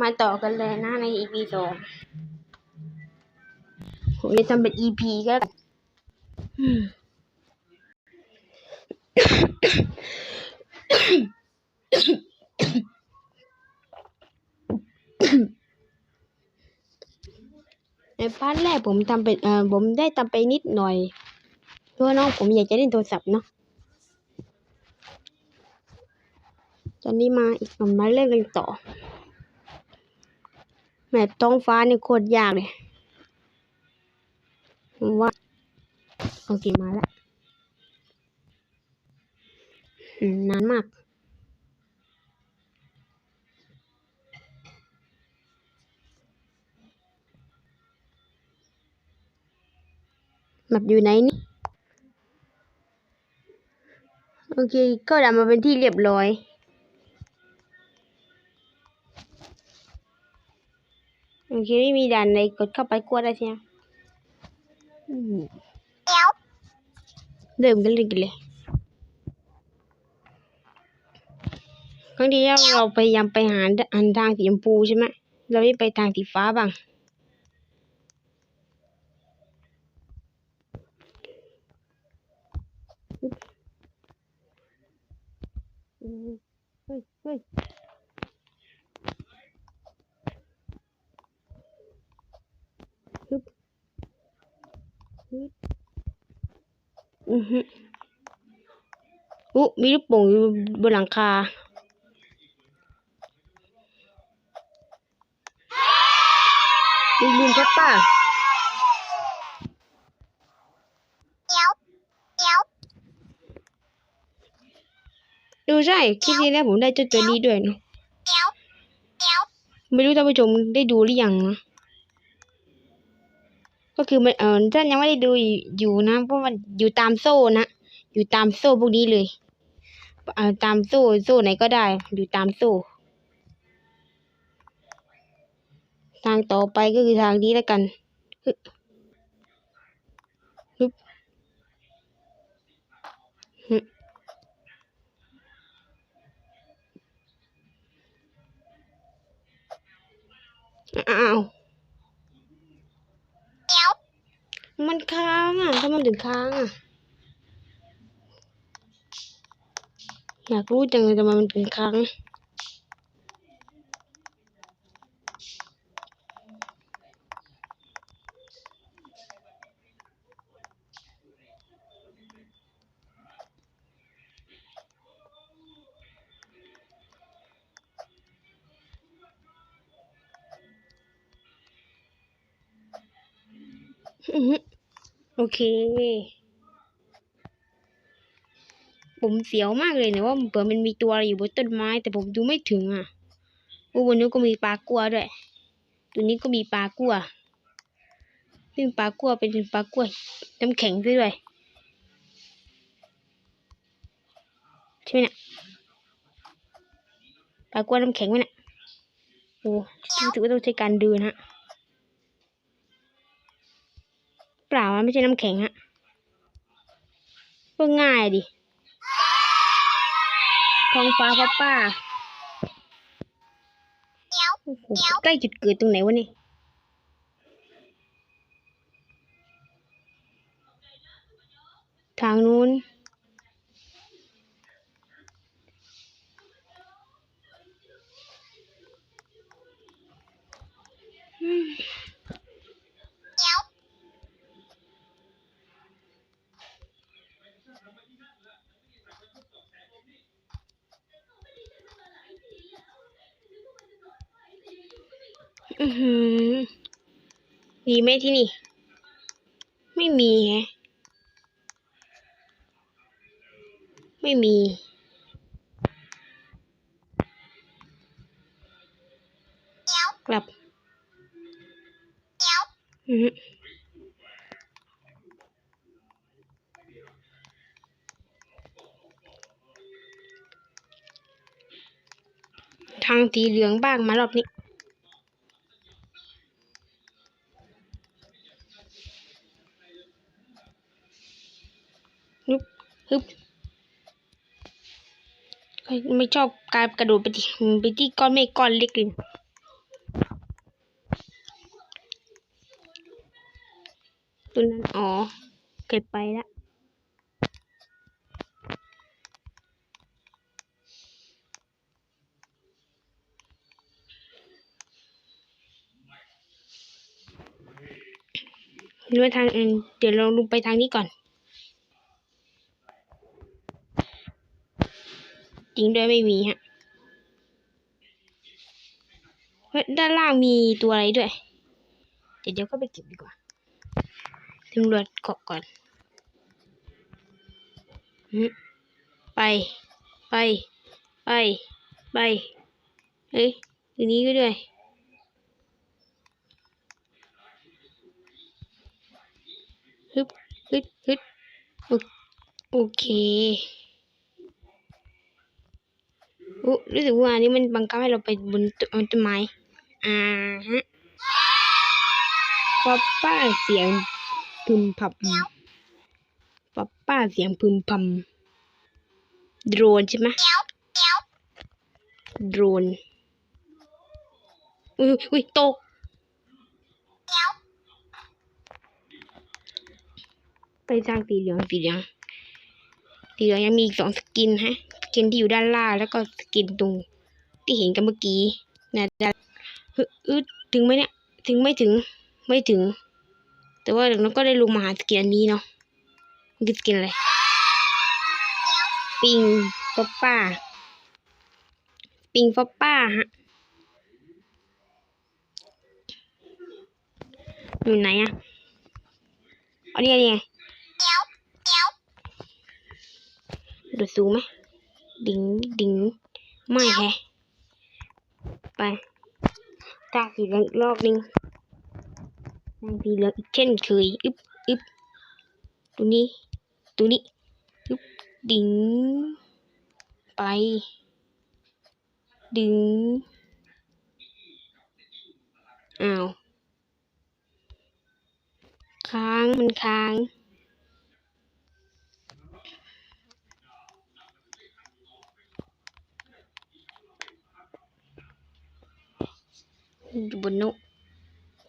มาต่อกันเลยนะใน EP สองผมจะทำเป็น EP ก็แล้วกันอืมในพาร์ทแรกผมทำเป็นเออผมได้ทำไปนิดหน่อยเพราะน้องผมอยากจะเล่นโทรศัพท์เนาะตอนนี้มาอีกผมาเล่นกันต่อ แมปท้องฟ้านี่โคตรยากเลยผมว่าโอเคมาแล้วนานมาก แบบอยู่ไหนนี่ โอเค ก็ดับมาเป็นที่เรียบร้อย โอเคไม่มีด่านในกดเข้าไปกลัวได้ใช่ไหมอืมเริ่มกันเลยกันเลยครั้งที่แล้วเราพยายามไปหาอันทางสีชมพูใช่ไหมเราไม่ไปทางสีฟ้าบ้างอืมเฮ้ยเฮ้ยฮึบฮึบ อือฮึอุ๊มีลูกโป่งอยู่บนหลังคาลืมลืมครับป้าดูใช่คลิปนี้แล้วผมได้เจ้าตัวนี้ด้วยเนาะไม่รู้ท่านผู้ชมได้ดูหรือยังนะ ก็คือมันเออท่านยังไม่ได้ดูอยู่นะ เพราะมันอยู่ตามโซ่นะ อยู่ตามโซ่พวกนี้เลยเอ่อตามโซ่โซ่ไหนก็ได้ อยู่ตามโซ่ทางต่อไปก็คือทางนี้แล้วกันฮึบฮึอ้าว มันค้างอะทำไมถึงค้างอะ อยากรู้จังเลยทำไมมันถึงค้าง เคผมเสียวมากเลยเนี่ยว่าเผื่อมันมีตัวอะไรอยู่บนต้นไม้ แต่ผมดูไม่ถึงอะโอ้บนนี้นก็มีปลากัวด้วยตัวนี้ก็มีปลากัวซึ่งปลากัวเป็นปลากัวน้ำแข็งด้วยใช่ไหมเนี่ยปลากัวน้ำแข็งไหมเนี่ยโอ้รู้สึกว่าต้องใช้การเดินฮะ ไม่ใช่น้ำแข็งฮะก็ง่ายดิท้องฟ้าป้าป้าใกล้จุดเกิดตรงไหนวะเนี่ยทางนู้น อื อหือมีไหมที่นี่ ไม่มีฮะไม่มี กลับอือทางสีเหลืองบ้างมารอบนี้ ฮึบฮึบไม่ชอบการกระโดดไปที่ไปที่ก้อนเมฆก้อนเล็กเลยตัวนั้นอ๋อเก็บไปแล้วหรือทางอื่นเดี๋ยวเราลงไปทางนี้ก่อน จริงด้วยไม่มีฮะเฮ้ยด้านล่างมีตัวอะไรด้วย เดี๋ยวเดี๋ยวก็ไปเก็บดีกว่าตำรวจเกาะก่อน ไป ไป ไป ไปเฮ้ยตัวนี้ก็ด้วย ฮึบฮึดฮึดโอโอเค รู้สึกว่าอันนี้มันบังคับให้เราไปบนต้นไม้ อ่าฮะป๊อปป้าเสียงพึมพำป๊อปป้าเสียงพึมพำโดรนใช่ไหมโดรน อุ้ยอุ้ยตกไปทางสีเหลืองสีเหลืองสีเหลืองยังมีอีกสองสกินฮะ สกินที่อยู่ด้านล่างแล้วก็สกินตรงที่เห็นกันเมื่อกี้นะด้านฮึอึดถึงไหมเนี่ยถึงไม่ถึงไม่ถึง แต่ว่าเดี๋ยวเราก็ได้ลงมาหาสกินอันนี้เนาะมันคือสกินอะไรปิงฟอปป้าปิงฟอปป้าฮะอยู่ไหนอะอันนี้อันนี้ไงโดดสูงไหม ดิงดิงไม่แฮะไปตาสีเหลืองอีกรอบนึงตาสีเหลืองอีกเช่นเคยอึบอึบตัวนี้ตัวนี้อึบดิงไป ดึงอ้าวค้างมันค้าง อยู่บนนก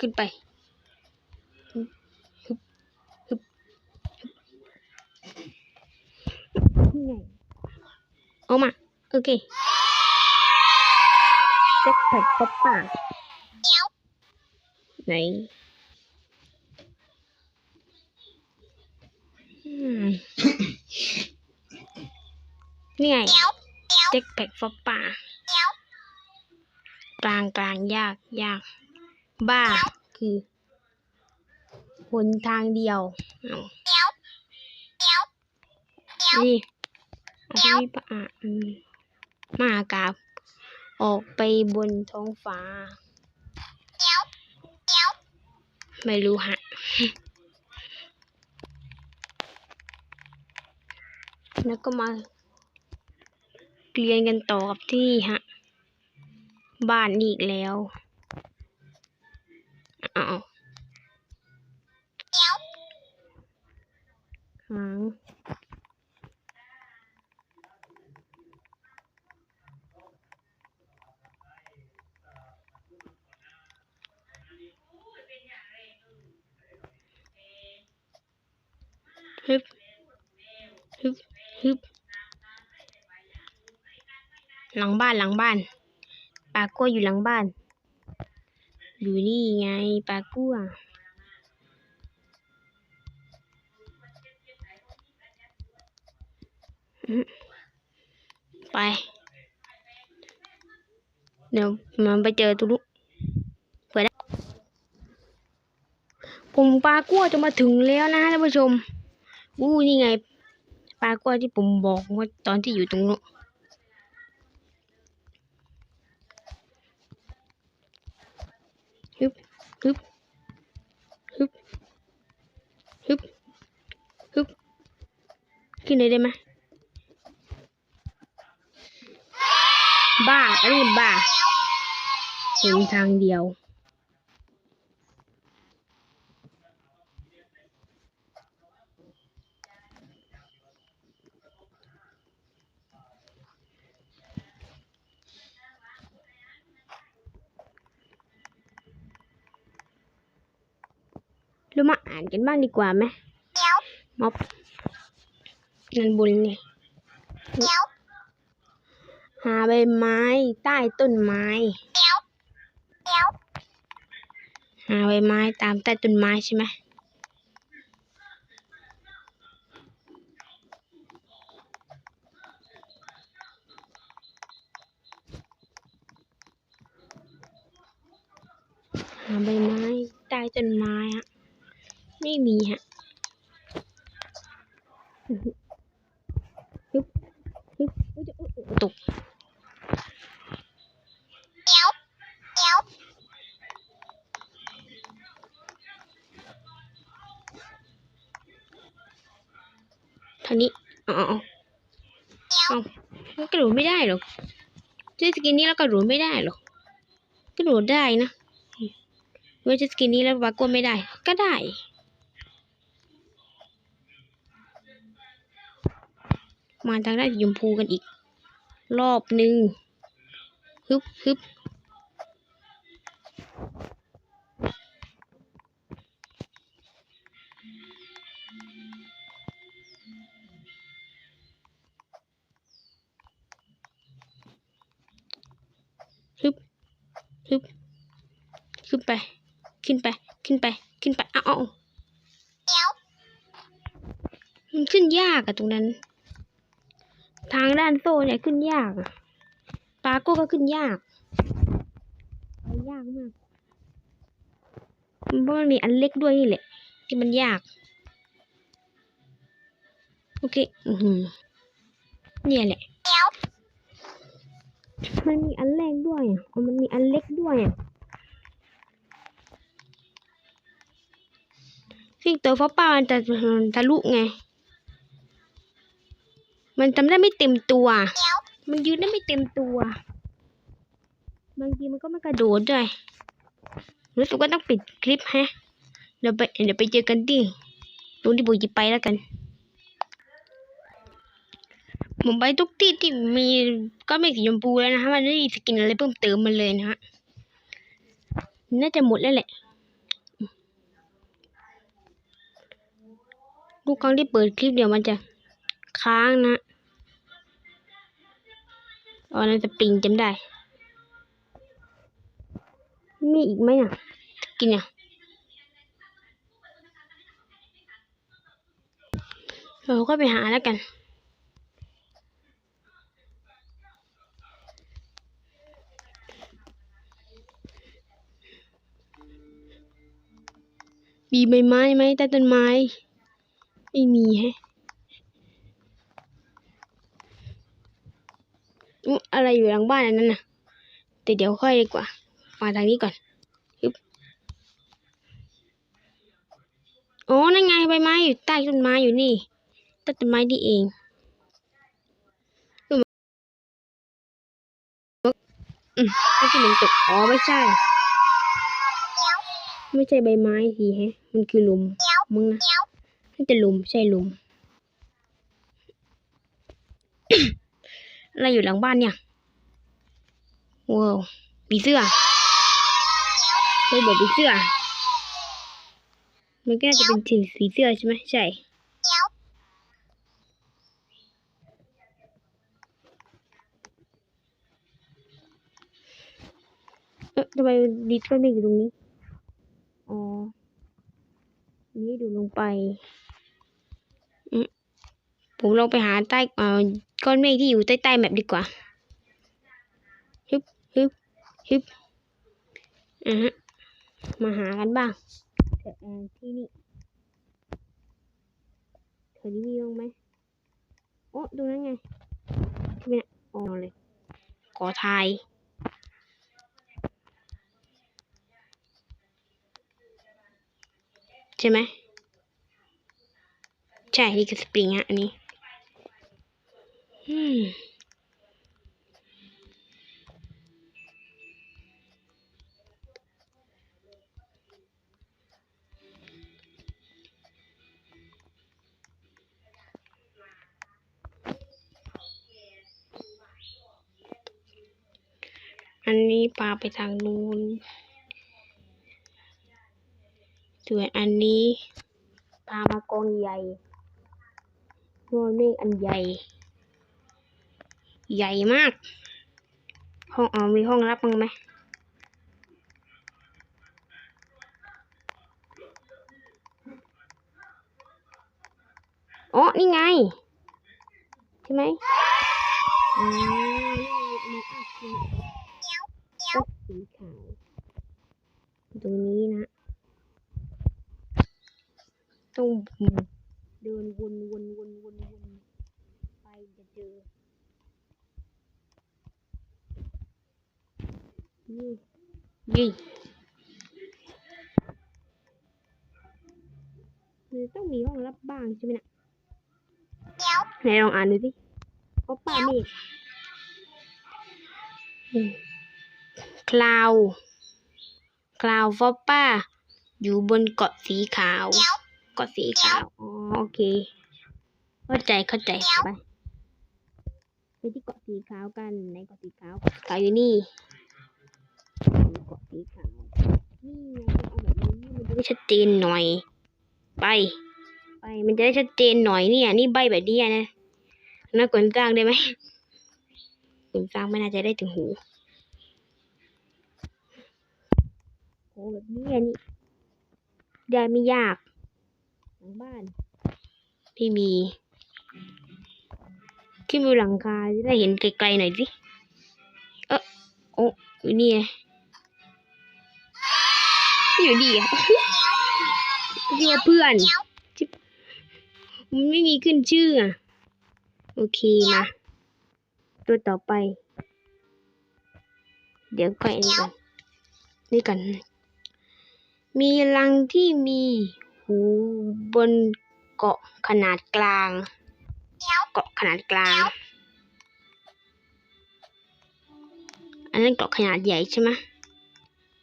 ขึ้นไปฮึบฮึบฮึบนี่ไงเอามา โอเคแจ็คแพ็คป๊อปป่าไหนอืมนี่ไงแจ็คแพ็คป๊อปป่าก ลางกลางยากยาก บ้าคือหนทางเดียวนี่อาจจะมีปะอะอืมากราบออกไปบนท้องฟ้า ไม่รู้ฮะแล้วก็มาเรียนกันต่อกับที่ฮะ บ้านนี่อีกแล้วอ้าวหางฮึบฮึบฮึบหลังบ้านหลังบ้าน ปลากัวอยู่หลังบ้าน อยู่นี่ไงปลากัวอื้อไป เดี๋ยวมันไปเจอตุลุเผื่อได้ผมปลากัวจะมาถึงแล้วนะท่านผู้ชมอู้นี่ไง ปลากัวที่ผมบอกว่าตอนที่อยู่ตรงนู้น ฮึบฮึบฮึบฮึบฮึบขึ้นเลยได้ไหมบ้าอันนี้บ้าหนทางเดียว รเรามาอ่านกันบ้างดีกว่าไหมม็อบนันบุญนี่หาใบไม้ใต้ต้นไม้ หาใบไม้ตามใต้ต้นไม้ใช่ไหมหาใบไม้ใต้ต้นไม้ฮะไม่มีฮะ ฮึบฮึบอุ๊ยจะอุ๊ยอุ๊ยตกทางนี้เอ๋อาเอาเอามันกระโดดไม่ได้หรอกเล่นสกินนี้แล้วกระโดดไม่ได้หรอกกระโดดได้นะเว้ยจะสกินนี้แล้ววากลัวไม่ได้ ก็ได้ มาทางด้านสีชมพูกันอีก รอบหนึ่งฮึบฮึบฮึบฮึบขึ้นไป ขึ้นไป ขึ้นไป ขึ้นไปเอาเอาเอามันขึ้นยากอะตรงนั้น ทางด้านโซ่เนี่ยขึ้นยากปลาโก้ก็ขึ้นยากไปยากมากเพราะมันมีอันเล็กด้วยนี่แหละ ที่มันยาก โอเคอือหือเนี่ยแหละมันมีอันแรกด้วยอะมันมีอันเล็กด้วยอะฟิกเตอร์ฟ้าป่ามันจะทะลุไง มันทำได้ไม่เต็มตัว มันยืนได้ไม่เต็มตัว บางทีมันก็ไม่กระโดดด้วย รู้สึกว่าต้องปิดคลิปฮะ เดี๋ยวไปเดี๋ยวไปเจอกันที่ตรงที่บุยจะไปแล้วกัน ผมไปทุกที่ที่มีก็ไม่สีชมพูแล้วนะฮะ มันไม่มีสกินอะไรเพิ่มเติมมันเลยนะฮะ น่าจะหมดแล้วแหละทุกครั้งที่เปิดคลิปเดี๋ยวมันจะค้างนะ ตอนนั้นจะปิงจำได้ มีอีกไหมอะ กินอะเราก็ไปหาแล้วกัน มีใบไม้ไหมใต้ต้นไม้ ไม่มีแฮะ อะไรอยู่หลังบ้านอันนั้นน่ะ แต่เดี๋ยวค่อยดีกว่า มาทางนี้ก่อนฮึบอ๋อนั่นไงใบไม้อยู่ใต้ต้นไม้อยู่นี่ใต้ต้นไม้นี่เองอืมอืมไม่ใช่หลุมตกอ๋อไม่ใช่ ไม่ใช่ใบไม้ทีแฮะ มันคือหลุมมึงนะน่าจะหลุมใช่หลุม อะไรอยู่หลังบ้านเนี่ยว้าวผีเสื้อเคยบอกผีเสื้อ มันก็น่าจะเป็นสีสีเสื้อใช่ไหมใช่เอ๊ะทำไมดิสก็ไม่อยู่ตรงนี้ อ๋อ นี่ดูลงไปอืมผมลองไปหาใต้ เอ่อ ก้อนเมฆที่อยู่ใต้ใต้แมปดีกว่าฮึบฮึบฮึบอะฮะมาหากันบ้างแต่เอ่อที่นี่แถวนี้มีบ้างไหมโอ้ตรงนั้นไงที่เป็นอ๋อเลยขอทายใช่ไหมใช่นี่คือสปริงฮะอันนี้ อืมอันนี้ปลาไปทางนู้น ส่วนอันนี้พามากองใหญ่นวลเมฆอันใหญ่ ใหญ่มาก ห้องเอมีห้องรับมั้งไหมอ๋อ นี่ไง ใช่ไหมอ่านี่ไงมีอัพสีก็สีขาวตรงนี้นะ ต้องเดินวนวนวนวนวนไปจะเจอ นี่มันต้องมีห้องรับบ้างใช่ไหมนะไหนลองอ่านดูสิโอป้าเมฆคลาว คลาวฟอปป้า อยู่บนเกาะสีขาว เกาะสีขาวอ๋อโอเค เข้าใจ เข้าใจ ไป ไปที่เกาะสีขาวกัน ในเกาะสีขาวกาะสีขาวอยู่นี่ กาะสีขาวนี่ไงเอาแบบนี้มันจะได้ชัดเจนหน่อย ไปไปมันจะได้ชัดเจนหน่อยเนี่ย นี่ใบแบบนี้นะน่ากวนจ้างได้ไหมกวนจ้างไม่น่าจะได้ถึงหูโอ้แบบนี้อะนี่ได้ไม่ยากหลังบ้านพี่มีขึ้นบนหลังคาจะได้เห็นไกลๆหน่อยสิ เออโอ้ยนี่ไง อยู่ดีอะเรียเพื่อนมันไม่มีขึ้นชื่ออะ โอเคมา ตัวต่อไป เดี๋ยวก่อนอันนี้ก่อนนี่ก่อนมีรังที่มีหูบนเกาะขนาดกลาง เกาะขนาดกลาง อันนั้นเกาะขนาดใหญ่ใช่ไหม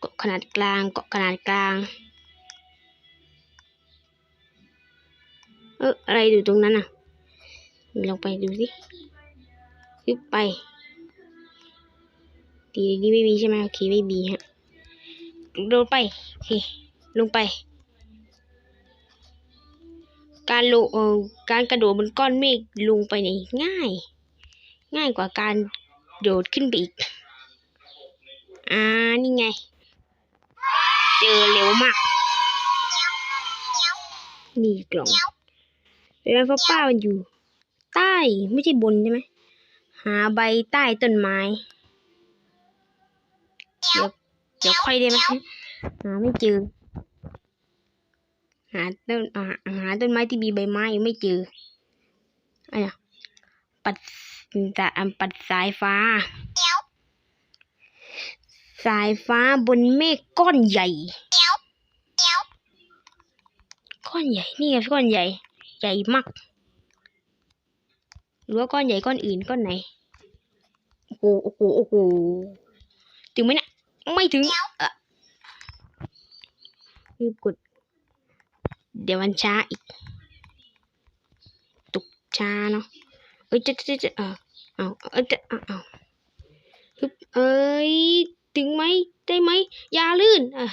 กาะขนาดกลางเกาะขนาดกลางเอออะไรอยู่ตรงนั้นอะ ลองไปดูสิยึบไป ดีดีไม่มีใช่ไหมโอเคไม่มีฮะโดนไปโอเคลงไป การลงเอ่อการกระโดดบนก้อนเมฆลงไปนี่ง่าย ง่ายกว่าการโดดขึ้นไปอีก อ่า นี่ไง เจอเร็วมาก นี่กล่องเวลาฟ้าป้ามันอยู่ ใต้ไม่ใช่บนใช่ไหมหาใบใต้ต้นไม้ เดี๋ยวเดี๋ยวค่อยได้ไหมหาไม่เจอ หาต้นหาต้นไม้ที่มีใบไม้ไม่เจออะไรอะปัดจะอันปัดสายฟ้า สายฟ้าบนเมฆก้อนใหญ่ ก้อนใหญ่นี่ไงก้อนใหญ่ ใหญ่มาก หรือว่าก้อนใหญ่ก้อนอื่นก้อนไหน โอ้โห โอ้โห โอ้โห ถึงไหมนะไม่ถึงเอะรีบกด เดี๋ยวมันช้าอีก ตุกช้าเนาะ เอ้ยจะจะจะเอาเอาเอ้ยจะเอาเอาฮึบเอ้ย ถึงไหมได้ไหมยาลื่นอะ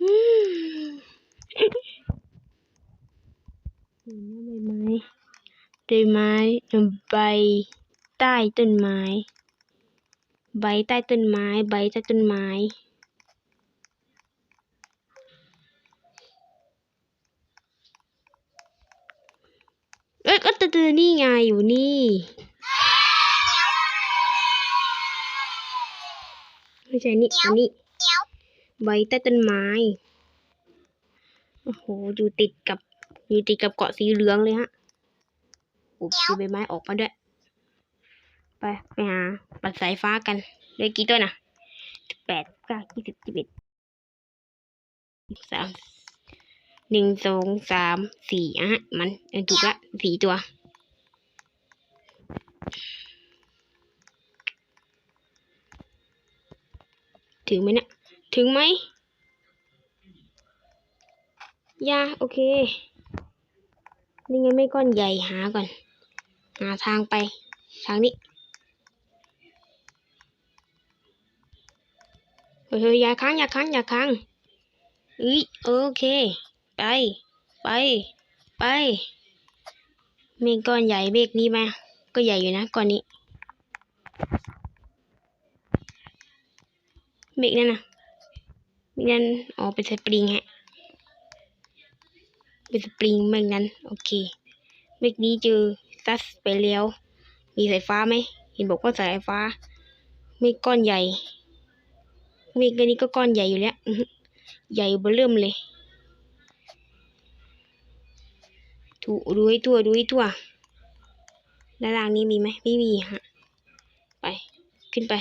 อืมเห็นไหมใบไม้ใบไม้ใบใต้ต้นไม้ ใบใต้ต้นไม้ ใบใต้ต้นไม้เอ้ยก็ตือนี่ไงอยู่นี่ ไม่ใช่นี่อันนี้ใบใต้ต้นไม้ โอ้โห อยู่ติดกับอยู่ติดกับเกาะสีเหลืองเลยฮะโอ้มีใบไม้ออกมาด้วย ไปไปหาปัดสายฟ้ากันเหลยกี่ตัวนะแปดเก้ายี่สิบสิบเอ็ดสามหนึ่งสองสามสี่อะมันเออถูกละสี่ตัว ถึงไหมเนะถึงไหมยาโอเคนี่ไงไม่ก้อนใหญ่หาก่อน หาทางไป ทางนี้เฮ้ยอย่าค้างอย่าค้างอย่าค้างเอ้ยโอเค ไป ไป ไปเมฆก้อนใหญ่เมฆนี้มา ก็ใหญ่อยู่นะก้อนนี้ เมฆนั่นนะเมฆนั้นอ๋อเป็นสปริงฮะเป็นสปริงเมฆนั้น โอเคเมฆนี้เจอซัสไปแล้ว มีสายฟ้าไหมเห็นบอกว่าสายฟ้าเมฆก้อนใหญ่เมฆอันนี้ก็ก้อนใหญ่อยู่แล้วอื้อหือใหญ่เบื้อเริ่มเลยถูดูให้ทั่วดูให้ทั่วด้านล่างนี้มีไหมไม่มีฮะไปขึ้นไป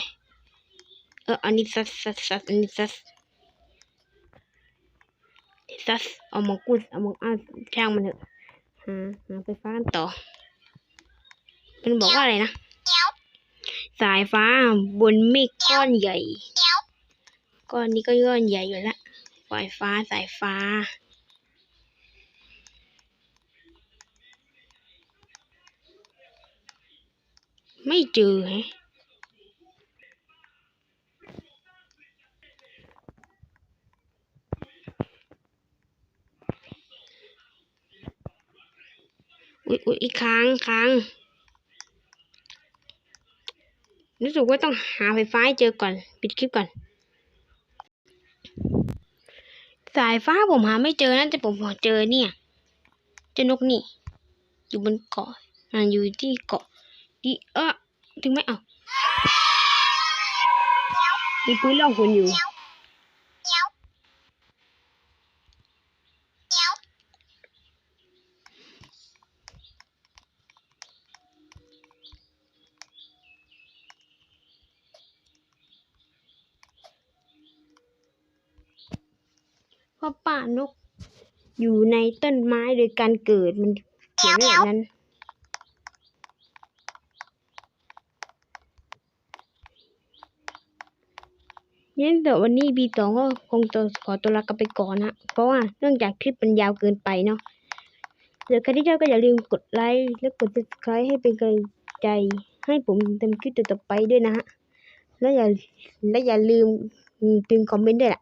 เอออันนี้ซัสซัสซัสอันนี้ซัสซัสเอามองกุดเอามองอ้าช่างมันเถอะหาหาไฟฟ้ากันต่อมันบอกว่าอะไรนะ สายฟ้าบนเมฆก้อนใหญ่ ก้อนนี้ก็ก้อนใหญ่อยู่แล้วสายฟ้าสายฟ้าไม่เจอแฮะ อุ๊ยอุ๊ยอีกครั้งครั้งรู้สึกว่าต้องหาไฟฟ้าเจอก่อน ปิดคลิปก่อน สายฟ้าผมหาไม่เจอนะแต่ผมหาเจอเนี่ยเจ้านกนี่ อยู่บนเกาะอ่าอยู่ที่เกาะที่เออถึงไหมเอ้ามีพื้นล่องหนอยู่ เพ ราะป่านก อยู่ในต้นไม้โดยการเกิดมันเขียนไว้แบบนั้น งั้นเดี๋ยววันนี้บีสองก็คงจะขอตัวลากันไปก่อนนะ เพราะว่าเนื่องจากคลิปมันยาวเกินไปเนาะเดี๋ยวใครที่ชอบก็อย่าลืมกดไลค์และกด subscribe ให้เป็นกำลังใจให้ผมทำคลิปต่อไปด้วยนะฮะ และอย่าและอย่าลืมพิมพ์คอมเมนต์ด้วยล่ะ